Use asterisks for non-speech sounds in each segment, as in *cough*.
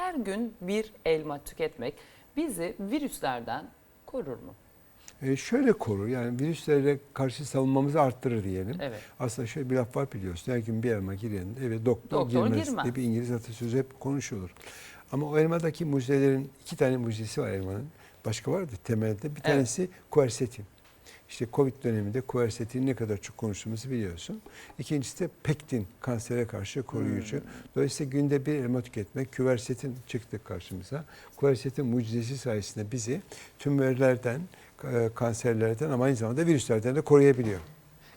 her gün bir elma tüketmek bizi virüslerden korur mu? E, şöyle korur yani virüslere karşı savunmamızı arttırır diyelim. Evet. Aslında şöyle bir laf var biliyorsun. Her gün bir elma giren eve doktor, Doktor girmez, girmez. diye bir İngiliz atasözü hep konuşulur. Ama o elmadaki mucizelerin iki tane mucizesi var elmanın. Başka vardı temelde. Bir tanesi kuersetin. İşte Covid döneminde kuersetin ne kadar çok konuştuğumuzu biliyorsun. İkincisi de pektin kansere karşı koruyucu. Hmm. Dolayısıyla günde bir elma tüketmek küversetin çıktı karşımıza. Kuersetin mucizesi sayesinde bizi tümörlerden, e, kanserlerden ama aynı zamanda virüslerden de koruyabiliyor.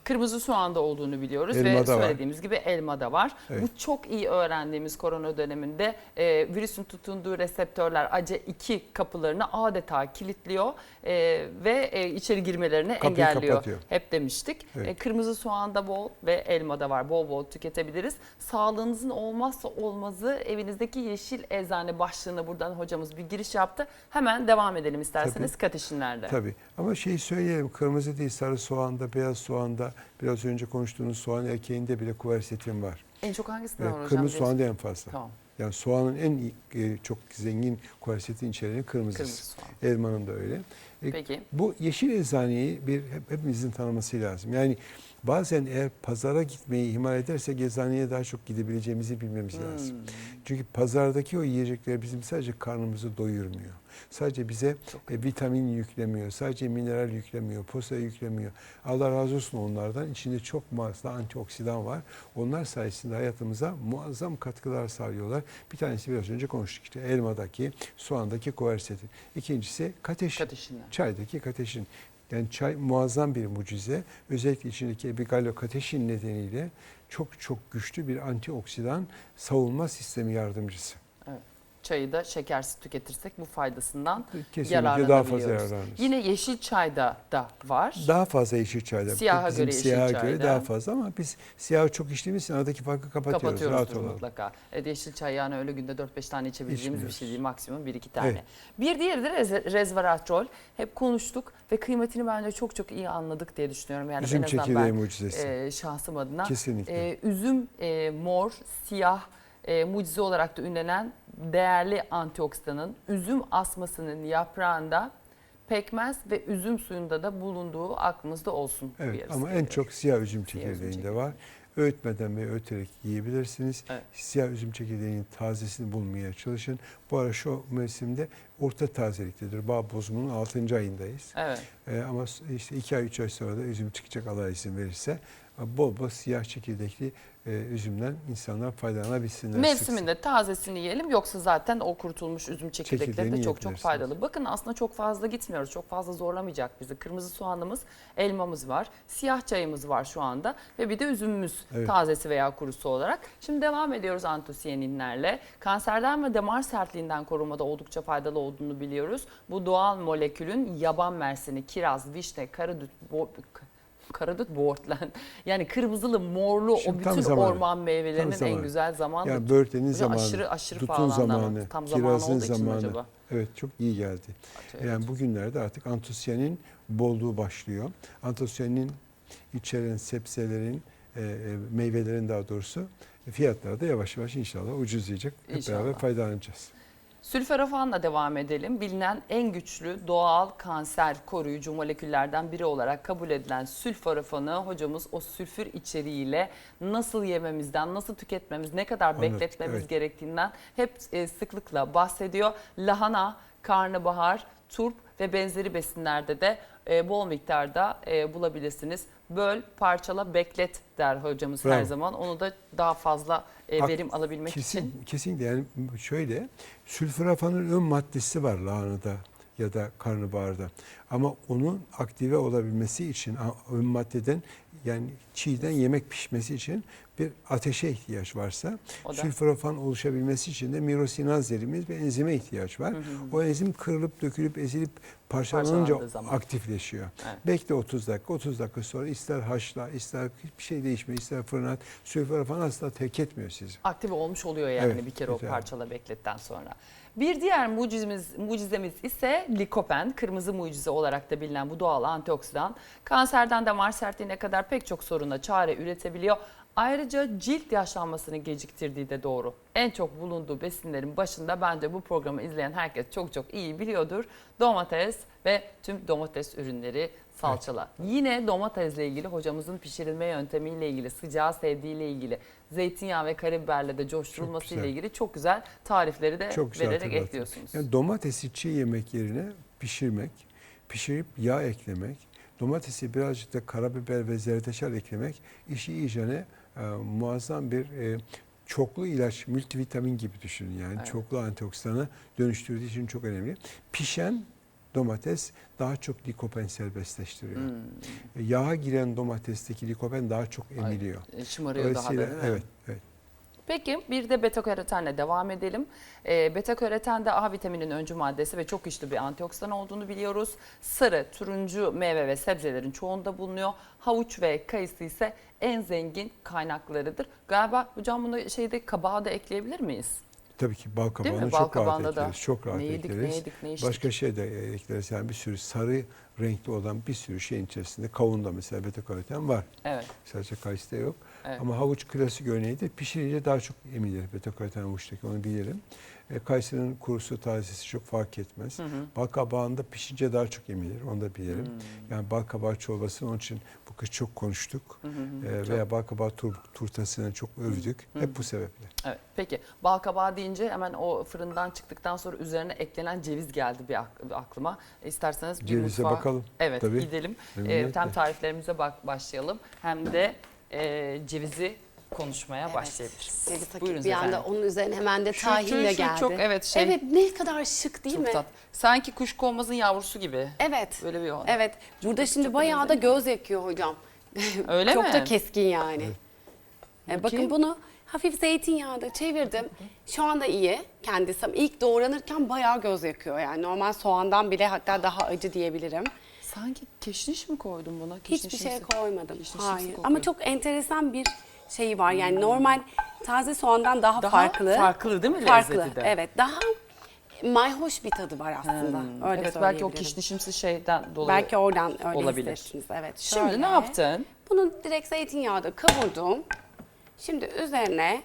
Kırmızı soğanda olduğunu biliyoruz ve Elmada var. söylediğimiz gibi elmada var. Evet. Bu çok iyi öğrendiğimiz korona döneminde e, virüsün tutunduğu reseptörler ACE2 kapılarını adeta kilitliyor e, ve e, içeri girmelerini Kapıyı engelliyor. kapatıyor. Hep demiştik. Evet. E, kırmızı soğanda bol ve elmada var. Bol bol tüketebiliriz. Sağlığınızın olmazsa olmazı evinizdeki yeşil eczane başlığına buradan hocamız bir giriş yaptı. Hemen devam edelim isterseniz katişinlerde. Tabii. Ama şey söyleyelim kırmızı değil sarı soğanda, beyaz soğanda, biraz önce konuştuğunuz soğan erkeğinde bile kuversetin var. En çok hangisinden var hocam? kırmızı Diyorsun. soğanda en fazla. Tamam. Yani soğanın en e, çok zengin kuversetin içeriği kırmızısı. Kırmızı soğan. Elmanın da öyle. E, Peki. Bu yeşil eczaneyi bir hep, hepimizin tanıması lazım. Yani bazen eğer pazara gitmeyi ihmal edersek eczaneye daha çok gidebileceğimizi bilmemiz lazım. Hmm. Çünkü pazardaki o yiyecekler bizim sadece karnımızı doyurmuyor. Sadece bize e, vitamin yüklemiyor, sadece mineral yüklemiyor, posa yüklemiyor. Allah razı olsun onlardan. İçinde çok fazla antioksidan var. Onlar sayesinde hayatımıza muazzam katkılar sağlıyorlar. Bir tanesi biraz önce konuştuk işte elmadaki, soğandaki koersetin. İkincisi kateşin. Çaydaki kateşin. Yani çay muazzam bir mucize. Özellikle içindeki epigalokateşin nedeniyle çok çok güçlü bir antioksidan savunma sistemi yardımcısı. Çayı da şekersiz tüketirsek bu faydasından Kesinlikle daha fazla yararlanırız. Yine yeşil çayda da var. Daha fazla yeşil çayda. Siyaha Bizim göre yeşil siyaha çayda. göre daha fazla ama biz siyahı çok içtiğimiz için aradaki farkı kapatıyoruz. Rahat Kapatıyoruzdur olalım. mutlaka. Evet, yeşil çay yani öyle günde 4-5 tane içebileceğimiz bir şey değil. Maksimum 1-2 tane. Evet. Bir diğeri de rez- resveratrol. Hep konuştuk ve kıymetini bence çok çok iyi anladık diye düşünüyorum. Yani Üzüm en azından ben mucizesi. e, şahsım adına. Kesinlikle. E, üzüm e, mor, siyah, e, mucize olarak da ünlenen değerli antioksidanın üzüm asmasının yaprağında pekmez ve üzüm suyunda da bulunduğu aklımızda olsun. evet ama en çok siyah üzüm çekirdeğinde çekirdeği. var. Öğütmeden ve öğüterek yiyebilirsiniz. Evet. Siyah üzüm çekirdeğinin tazesini bulmaya çalışın. Bu ara şu mevsimde orta tazeliktedir. Bağ bozumunun 6. ayındayız. Evet. Ee, ama işte 2 ay 3 ay sonra da üzüm çıkacak Allah izin verirse bol bol siyah çekirdekli e, üzümden insanlar faydalanabilsinler. Mevsiminde tazesini yiyelim yoksa zaten o kurutulmuş üzüm çekirdekleri de çok çok faydalı. Bakın aslında çok fazla gitmiyoruz. Çok fazla zorlamayacak bizi. Kırmızı soğanımız, elmamız var. Siyah çayımız var şu anda ve bir de üzümümüz Evet. tazesi veya kurusu olarak. Şimdi devam ediyoruz antosiyaninlerle. Kanserden ve damar sertliğinden korumada oldukça faydalı olduğunu biliyoruz. Bu doğal molekülün yaban mersini, kiraz, vişne, karadut, karadut boğurtlan *laughs* yani kırmızılı, morlu Şimdi o bütün zamanı. orman meyvelerinin Tam zamanı. en güzel zamanı. Yani böğürtlenin zamanı, aşırı aşırı ama zamanı, tam kirazın zamanı. acaba? Evet çok iyi geldi. Evet. Yani bugünlerde artık antosiyanin bolluğu başlıyor. Antosiyanin içeren sebzelerin, e, e, meyvelerin daha doğrusu fiyatları da yavaş yavaş inşallah ucuzlayacak. Hep İnşallah. beraber faydalanacağız. Sülforafanla devam edelim. Bilinen en güçlü doğal kanser koruyucu moleküllerden biri olarak kabul edilen sülforafanı hocamız o sülfür içeriğiyle nasıl yememizden, nasıl tüketmemiz, ne kadar Anladık, bekletmemiz evet. gerektiğinden hep e, sıklıkla bahsediyor. Lahana, karnabahar, turp ve benzeri besinlerde de e, bol miktarda e, bulabilirsiniz. Böl, parçala, beklet der hocamız her Bravo. zaman. Onu da daha fazla e, Hak- verim alabilmek Kesin, için. kesinlikle yani şöyle sülforafanın ön maddesi var lahanada ya da karnabaharda. Ama onun aktive olabilmesi için ön maddeden yani çiğden yemek pişmesi için bir ateşe ihtiyaç varsa sülforafan oluşabilmesi için de mirosinaz dediğimiz bir enzime ihtiyaç var. Hı hı. O enzim kırılıp dökülüp ezilip parçalanınca aktifleşiyor. Evet. Bekle 30 dakika. 30 dakika sonra ister haşla, ister hiçbir şey değişmiyor, ister fırına at. Sülforafan asla terk etmiyor sizi. aktive olmuş oluyor yani Evet, bir kere o parçala bekletten sonra. Bir diğer mucizemiz, mucizemiz ise likopen, kırmızı mucize olarak da bilinen bu doğal antioksidan. Kanserden damar sertliğine kadar pek çok soruna çare üretebiliyor. Ayrıca cilt yaşlanmasını geciktirdiği de doğru. En çok bulunduğu besinlerin başında bence bu programı izleyen herkes çok çok iyi biliyordur. Domates ve tüm domates ürünleri, salçalar. Yine domatesle ilgili hocamızın pişirilme yöntemiyle ilgili, sıcağı sevdiğiyle ilgili, zeytinyağı ve karabiberle de coşturulması ile ilgili çok güzel tarifleri de Çok güzel vererek ekliyorsunuz. Yani domatesi çiğ yemek yerine pişirmek, pişirip yağ eklemek, domatesi birazcık da karabiber ve zerdeçal eklemek işi iyicene muazzam bir e, çoklu ilaç, multivitamin gibi düşünün yani. Evet. Çoklu antioksidanı dönüştürdüğü için çok önemli. Pişen domates daha çok likopen serbestleştiriyor. Hmm. E, Yağa giren domatesteki likopen daha çok emiliyor. E, Şımarıyor daha da değil mi? evet, evet. Peki bir de beta karotenle devam edelim. Ee, beta karoten de A vitaminin öncü maddesi ve çok güçlü bir antioksidan olduğunu biliyoruz. Sarı, turuncu meyve ve sebzelerin çoğunda bulunuyor. Havuç ve kayısı ise en zengin kaynaklarıdır. Galiba hocam bunu şeyde kabağa da ekleyebilir miyiz? Tabii ki bal kabağını Bal çok rahat da. ekleriz. Çok rahat Ne yedik, ne ekleriz. yedik, ne içtik. Başka şey de e, ekleriz. Yani bir sürü sarı renkli olan bir sürü şeyin içerisinde kavunda mesela beta karoten var. Evet. Sadece kayısıda yok. Evet. Ama havuç klasik örneğidir. Pişirince daha çok emilir beta karoten havuçtaki onu bilirim. E, kayısının kurusu tazesi çok fark etmez. Hı hı. Bal kabağında pişince daha çok emilir. Onu da bilirim. Hmm. Yani bal kabağı çorbası onun için bu kış çok konuştuk. Hı hı hı. E, veya bal kabağı tur, turtasını çok övdük. Hı. Hep bu sebeple. Evet. Peki bal kabağı deyince hemen o fırından çıktıktan sonra üzerine eklenen ceviz geldi bir ak- bir aklıma. İsterseniz bir Cevize mutfağa- bakalım. Evet Tabii. gidelim. Memnuniyetle. hem tariflerimize bak başlayalım hem de e, cevizi konuşmaya Evet, başlayabiliriz. Ceviz hakiki Buyurunuz bir anda efendim. onun üzerine hemen de Şu- tahin şu- de şu geldi. çok evet şey Evet ne kadar şık değil çok mi? tat. Sanki kuşkonmazın yavrusu gibi. Evet. Böyle bir Evet. Burada şimdi çok bayağı da göz yakıyor hocam. *laughs* Öyle Çok mi? da keskin yani. E, Bakayım. bakın bunu hafif zeytinyağında çevirdim. Şu anda iyi kendisi. ama İlk doğranırken bayağı göz yakıyor yani. Normal soğandan bile hatta daha acı diyebilirim. Sanki keşniş mi koydun buna? Hiçbir şey koymadım. keşnişimsi Hayır. kokuyor. Ama çok enteresan bir şeyi var. Yani normal taze soğandan daha, Daha farklı. farklı değil mi Farklı. lezzeti de? Evet. Daha mayhoş bir tadı var aslında. Hmm, Öyle evet belki o söyleyebilirim. kişnişimsi şeyden dolayı. Belki oradan öyle olabilir. hissettiniz. Evet. Şimdi şöyle. ne yaptın? Bunu direkt zeytinyağda kavurdum. Şimdi üzerine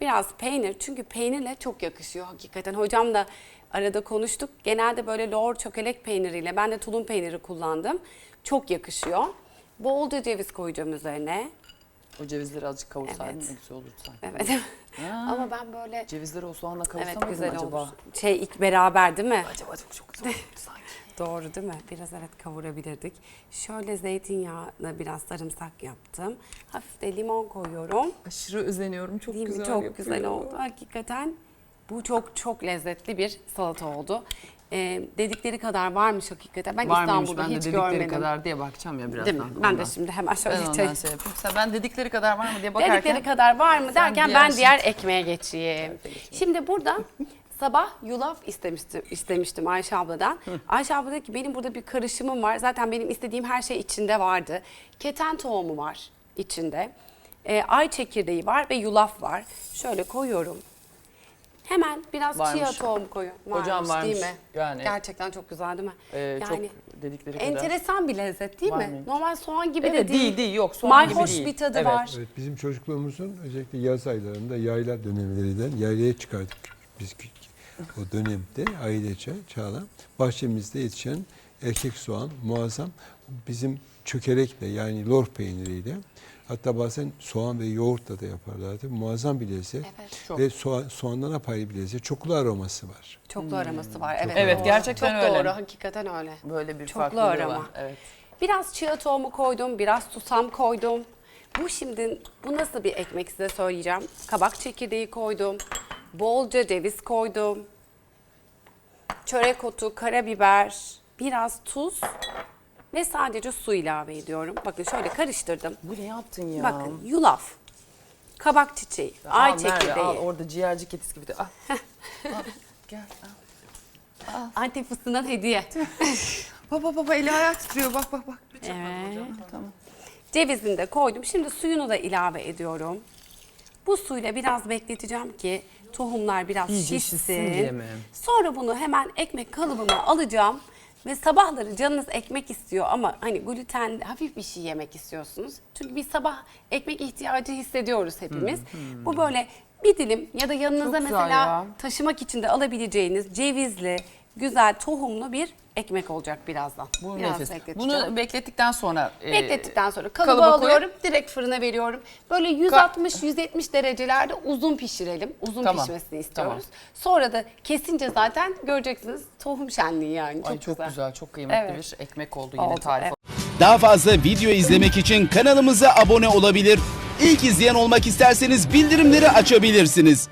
biraz peynir. Çünkü peynirle çok yakışıyor hakikaten. Hocam da arada konuştuk. Genelde böyle lor çökelek peyniriyle. Ben de tulum peyniri kullandım. Çok yakışıyor. Bolca ceviz koyacağım üzerine. O cevizleri azıcık kavursaydın Evet. güzel olurdu sanki. Evet. Ha, *laughs* Ama ben böyle Cevizleri o soğanla kavursa evet güzel acaba? olur. Şey ilk beraber değil mi? Acaba çok çok güzel olurdu *laughs* sanki. Doğru değil mi? Biraz evet kavurabilirdik. Şöyle zeytinyağına biraz sarımsak yaptım. Hafif de limon koyuyorum. Aşırı özeniyorum. Çok Değil güzel Çok yapıyor. güzel oldu. Hakikaten bu çok çok lezzetli bir salata oldu. Ee, dedikleri kadar varmış hakikaten. Ben Var mıymış? İstanbul'da Ben de hiç dedikleri görmedim. kadar diye bakacağım ya birazdan. Değil mi? Ben de şimdi hemen şöyle Ben ondan şey- yapayım. Sen ben dedikleri kadar var mı diye bakarken. Dedikleri kadar var mı derken diğer ben şey- diğer ekmeğe geçeyim. Şimdi burada sabah yulaf istemiştim, istemiştim Ayşe abladan. Ayşe abla dedi ki benim burada bir karışımım var. Zaten benim istediğim her şey içinde vardı. Keten tohumu var içinde. Ee, ay çekirdeği var ve yulaf var. Şöyle koyuyorum. Hemen biraz Varmış. chia tohumu koyuyorum. Hocam varmış. değil mi? Yani Gerçekten çok güzel değil mi? e, yani çok dedikleri kadar. enteresan bir lezzet değil mi? mıymış? Normal soğan gibi Evet de değil değil. değil yok soğan gibi Mayhoş değil. bir tadı Evet. var. Evet, bizim çocukluğumuzun özellikle yaz aylarında yayla dönemlerinden yaylaya çıkardık biz. O dönemde ailece çağla bahçemizde yetişen erkek soğan muazzam bizim çökelekle yani lor peyniriyle hatta bazen soğan ve yoğurtla da yaparlardı. Muazzam bir lezzet. Evet. Çok. Ve soğan, soğandan apayrı bir lezzet. Çoklu aroması var. Çoklu araması var. Evet, Evet, doğru. gerçekten Çok öyle. doğru. Hakikaten öyle. Böyle bir Çoklu farklılığı arama. var. Evet. Biraz chia tohumu koydum, biraz susam koydum. Bu şimdi, bu nasıl bir ekmek size söyleyeceğim. Kabak çekirdeği koydum. Bolca ceviz koydum. Çörek otu, karabiber, biraz tuz ve sadece su ilave ediyorum. Bakın şöyle karıştırdım. Bu ne yaptın ya? Bakın yulaf, kabak çiçeği, Al ay çekirdeği, Al orada ciğerci kedisi gibi de. Al. *laughs* al. Gel al. antep fıstığından hediye. *laughs* Baba baba eli ayağı titriyor bak bak bak. Evet. Tamam. Cevizini de koydum. Şimdi suyunu da ilave ediyorum. Bu suyla biraz bekleteceğim ki tohumlar biraz İyice şişsin. şişsin? Sonra bunu hemen ekmek kalıbıma alacağım Ve sabahları canınız ekmek istiyor ama hani gluten hafif bir şey yemek istiyorsunuz. Çünkü bir sabah ekmek ihtiyacı hissediyoruz hepimiz. Bu böyle bir dilim ya da yanınıza mesela ya. taşımak için de alabileceğiniz cevizli, güzel tohumlu bir ekmek olacak birazdan. Bu Biraz nefis. Bunu beklettikten sonra e, Beklettikten sonra kalıba, kalıba koyup- alıyorum, direkt fırına veriyorum. Böyle 160-170 derecelerde uzun pişirelim. Uzun Tamam, pişmesini istiyoruz. tamam. Sonra da kesince zaten göreceksiniz tohum şenliği yani. Çok, Ay çok güzel. çok kıymetli Evet. bir ekmek oldu yine Oldu, tarif. evet. Daha fazla video izlemek için kanalımıza abone olabilir. İlk izleyen olmak isterseniz bildirimleri açabilirsiniz.